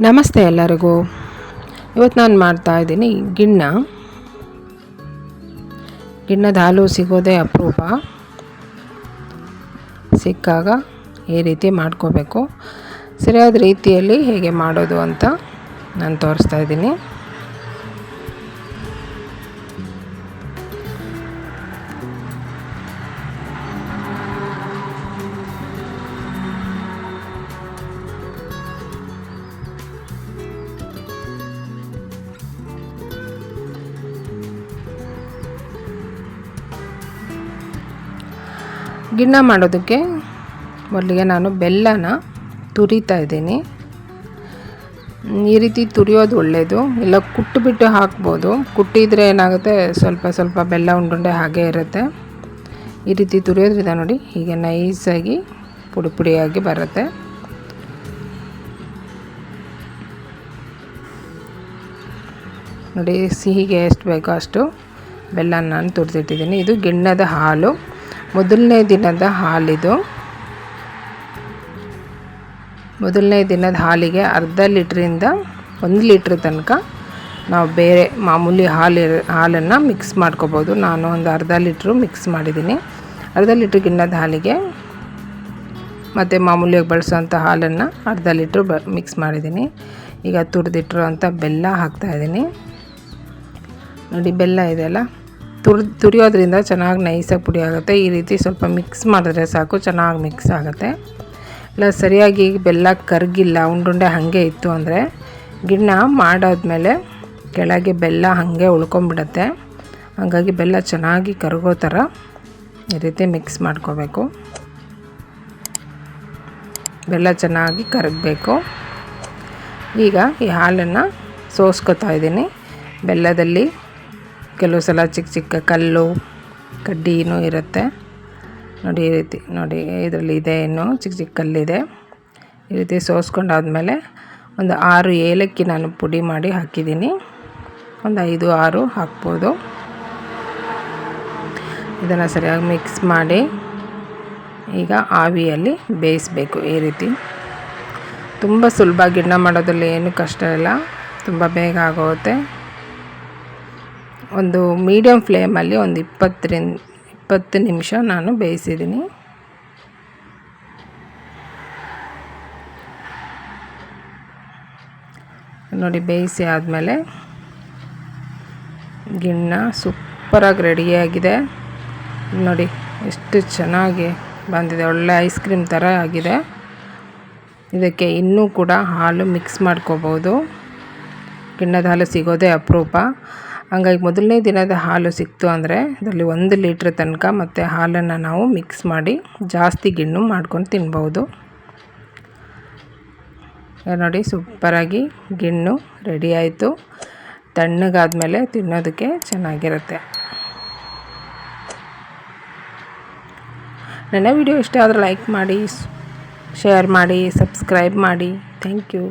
ನಮಸ್ತೆ ಎಲ್ಲರಿಗೂ. ಇವತ್ತು ನಾನು ಮಾಡ್ತಾ ಇದ್ದೀನಿ ಗಿಣ್ಣ. ಗಿಣ್ಣದ ಹಾಲು ಸಿಗೋದೇ ಅಪರೂಪ. ಸಿಕ್ಕಾಗ ಈ ರೀತಿ ಮಾಡ್ಕೋಬೇಕು. ಸರಿಯಾದ ರೀತಿಯಲ್ಲಿ ಹೇಗೆ ಮಾಡೋದು ಅಂತ ನಾನು ತೋರಿಸ್ತಾ ಇದ್ದೀನಿ. ಗಿಣ್ಣ ಮಾಡೋದಕ್ಕೆ ಮೊದಲಿಗೆ ನಾನು ಬೆಲ್ಲನ ತುರಿತಾ ಇದ್ದೀನಿ. ಈ ರೀತಿ ತುರಿಯೋದು ಒಳ್ಳೆಯದು ಇಲ್ಲ ಕುಟ್ಟುಬಿಟ್ಟು ಹಾಕ್ಬೋದು. ಕುಟ್ಟಿದರೆ ಏನಾಗುತ್ತೆ? ಸ್ವಲ್ಪ ಸ್ವಲ್ಪ ಬೆಲ್ಲ ಉಂಡುಂಡೆ ಹಾಗೆ ಇರುತ್ತೆ. ಈ ರೀತಿ ತುರಿಯೋದ್ರಿಂದ ನೋಡಿ ಹೀಗೆ ನೈಸಾಗಿ ಪುಡಿ ಪುಡಿಯಾಗಿ ಬರುತ್ತೆ. ನೋಡಿ ಸಿಹಿಗೆ ಎಷ್ಟು ಬೇಕೋ ಅಷ್ಟು ಬೆಲ್ಲ ನಾನು ತುರಿದಿಟ್ಟಿದ್ದೀನಿ. ಇದು ಗಿಣ್ಣದ ಹಾಲು. ಮೊದಲನೇ ದಿನದ ಹಾಲಿದು. ಮೊದಲನೇ ದಿನದ ಹಾಲಿಗೆ ಅರ್ಧ ಲೀಟ್ರಿಂದ ಒಂದು ಲೀಟ್ರ್ ತನಕ ನಾವು ಬೇರೆ ಮಾಮೂಲಿ ಹಾಲು, ಹಾಲನ್ನು ಮಿಕ್ಸ್ ಮಾಡ್ಕೋಬೋದು. ನಾನು ಒಂದು ಅರ್ಧ ಲೀಟ್ರು ಮಿಕ್ಸ್ ಮಾಡಿದ್ದೀನಿ. ಅರ್ಧ ಲೀಟ್ರ್ ಗಿಣ್ಣದ ಹಾಲಿಗೆ ಮತ್ತು ಮಾಮೂಲಿಯಾಗಿ ಬಳಸೋವಂಥ ಹಾಲನ್ನು ಅರ್ಧ ಲೀಟ್ರ್ ಬ, ಮಿಕ್ಸ್ ಮಾಡಿದ್ದೀನಿ. ಈಗ ತುರಿದಿಟ್ಟಿರೋ ಅಂಥ ಬೆಲ್ಲ ಹಾಕ್ತಾಯಿದ್ದೀನಿ ನೋಡಿ, ಬೆಲ್ಲ ಇದೆಯಲ್ಲ ತುರ್, ತುರಿಯೋದ್ರಿಂದ ಚೆನ್ನಾಗಿ ನೈಸಾಗಿ ಪುಡಿ ಆಗುತ್ತೆ. ಈ ರೀತಿ ಸ್ವಲ್ಪ ಮಿಕ್ಸ್ ಮಾಡಿದ್ರೆ ಸಾಕು, ಚೆನ್ನಾಗಿ ಮಿಕ್ಸ್ ಆಗುತ್ತೆ. ಇಲ್ಲ, ಸರಿಯಾಗಿ ಬೆಲ್ಲ ಕರಗಿಲ್ಲ, ಉಂಡುಂಡೆ ಹಾಗೆ ಇತ್ತು ಅಂದರೆ ಗಿಣ್ಣ ಮಾಡಾದ್ಮೇಲೆ ಕೆಳಗೆ ಬೆಲ್ಲ ಹಾಗೆ ಉಳ್ಕೊಂಬಿಡುತ್ತೆ. ಹಾಗಾಗಿ ಬೆಲ್ಲ ಚೆನ್ನಾಗಿ ಕರಗೋ ಥರ ಈ ರೀತಿ ಮಿಕ್ಸ್ ಮಾಡ್ಕೋಬೇಕು. ಬೆಲ್ಲ ಚೆನ್ನಾಗಿ ಕರಗಬೇಕು. ಈಗ ಈ ಹಾಲನ್ನು ಸೋಸ್ಕೊತಾ ಇದ್ದೀನಿ. ಬೆಲ್ಲದಲ್ಲಿ ಕೆಲವು ಸಲ ಚಿಕ್ಕ ಚಿಕ್ಕ ಕಲ್ಲು, ಕಡ್ಡಿನೂ ಇರುತ್ತೆ. ನೋಡಿ ಈ ರೀತಿ, ನೋಡಿ ಇದರಲ್ಲಿ ಇದೆ ಏನು ಚಿಕ್ಕ ಚಿಕ್ಕ ಕಲ್ಲಿದೆ. ಈ ರೀತಿ ಸೋಸ್ಕೊಂಡಾದ್ಮೇಲೆ ಒಂದು ಆರು ಏಲಕ್ಕಿ ನಾನು ಪುಡಿ ಮಾಡಿ ಹಾಕಿದ್ದೀನಿ. ಒಂದು ಐದು, ಆರು ಹಾಕ್ಬೋದು. ಇದನ್ನು ಸರಿಯಾಗಿ ಮಿಕ್ಸ್ ಮಾಡಿ ಈಗ ಆವಿಯಲ್ಲಿ ಬೇಯಿಸಬೇಕು ಈ ರೀತಿ. ತುಂಬ ಸುಲಭ ಗಿಣ್ಣ ಮಾಡೋದ್ರಲ್ಲಿ ಏನು ಕಷ್ಟ ಇಲ್ಲ. ತುಂಬ ಬೇಗ ಆಗೋಗುತ್ತೆ. ಒಂದು ಮೀಡಿಯಮ್ ಫ್ಲೇಮಲ್ಲಿ ಒಂದು ಇಪ್ಪತ್ತರಿಂದ, ಇಪ್ಪತ್ತು ನಿಮಿಷ ನಾನು ಬೇಯಿಸಿದ್ದೀನಿ. ನೋಡಿ, ಬೇಯಿಸಿ ಆದಮೇಲೆ ಗಿಣ್ಣ ಸೂಪರಾಗಿ ರೆಡಿಯಾಗಿದೆ. ನೋಡಿ, ಎಷ್ಟು ಚೆನ್ನಾಗಿ ಬಂದಿದೆ. ಒಳ್ಳೆ ಐಸ್ ಕ್ರೀಮ್ ಥರ ಆಗಿದೆ. ಇದಕ್ಕೆ ಇನ್ನೂ ಕೂಡ ಹಾಲು ಮಿಕ್ಸ್ ಮಾಡ್ಕೋಬೋದು. ಗಿಣ್ಣದ ಹಾಲು ಸಿಗೋದೇ ಅಪರೂಪ. ಹಂಗಾಗಿ ಮೊದಲನೇ ದಿನದ ಹಾಲು ಸಿಕ್ತು ಅಂದರೆ ಅದರಲ್ಲಿ ಒಂದು ಲೀಟ್ರ್ ತನಕ ಮತ್ತು ಹಾಲನ್ನು ನಾವು ಮಿಕ್ಸ್ ಮಾಡಿ ಜಾಸ್ತಿ ಗಿಣ್ಣು ಮಾಡ್ಕೊಂಡು ತಿನ್ಬೋದು ನೋಡಿ ಸೂಪರಾಗಿ ಗಿಣ್ಣು ರೆಡಿ ಆಯಿತು. ತಣ್ಣಗಾದ್ಮೇಲೆ ತಿನ್ನೋದಕ್ಕೆ ಚೆನ್ನಾಗಿರುತ್ತೆ. ನನ್ನ ವಿಡಿಯೋ ಇಷ್ಟ ಆದರೆ ಲೈಕ್ ಮಾಡಿ ಶೇರ್ ಮಾಡಿ, ಸಬ್ಸ್ಕ್ರೈಬ್ ಮಾಡಿ. Thank you.